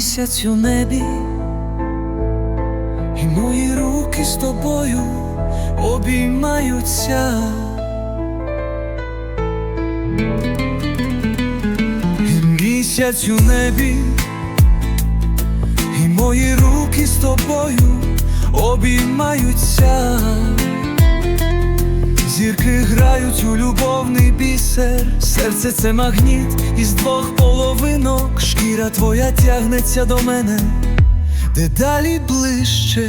місяць у небі, і мої руки з тобою обіймаються. Місяць у небі, і мої руки з тобою обіймаються. Любовний серце це магніт із двох половинок, шкіра твоя тягнеться до мене, дедалі ближче,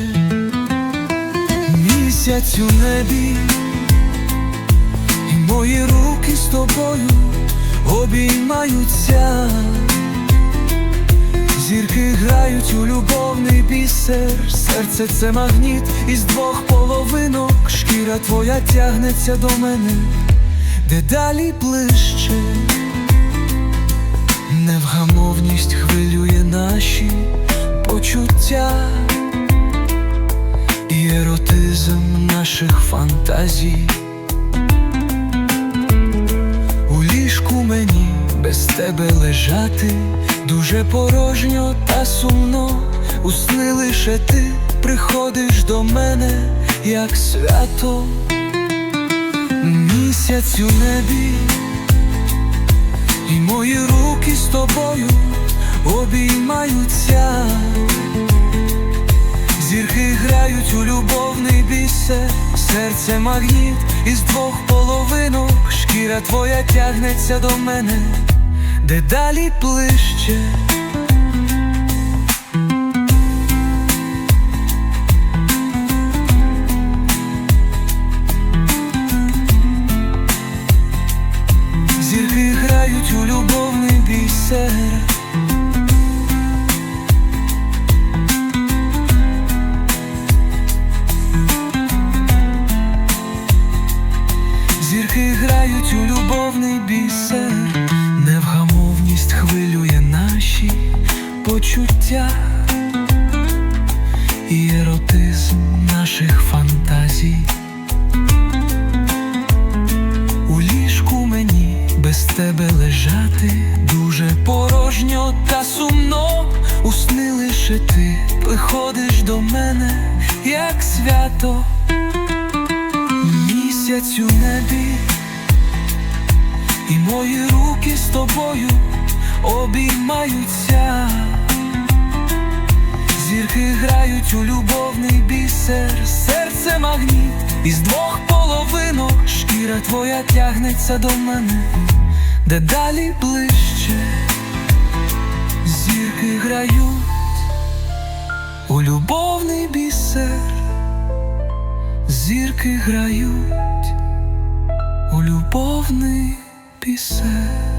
місяць у небі, і мої руки з тобою обіймаються. Зірки грають у любовний бісер, серце це магніт із двох половинок, шкіра твоя тягнеться до мене, дедалі ближче, невгамовність хвилює наші почуття, і еротизм наших фантазій. У ліжку мені без тебе лежати дуже порожньо та сумно. У сни лише ти приходиш до мене, як свято, місяць у небі, і мої руки з тобою обіймаються. Зірки грають у любовний бісер, серце магніт із двох половинок, шкіра твоя тягнеться до мене, дедалі ближче. Грають у любовний бісер. Зірки грають у любовний бісер, невгамовність хвилює наші почуття і еротизм наших фантазій. У ліжку мені без тебе лежати дуже порожньо та сумно. У сни лише ти приходиш до мене, як свято місяць у небі, і мої руки з тобою обіймаються. Зірки грають у любовний бісер, серце магніт із двох половинок, шкіра твоя тягнеться до мене, дедалі ближче, зірки грають у любовний бісер. Зірки грають у любовний пісер.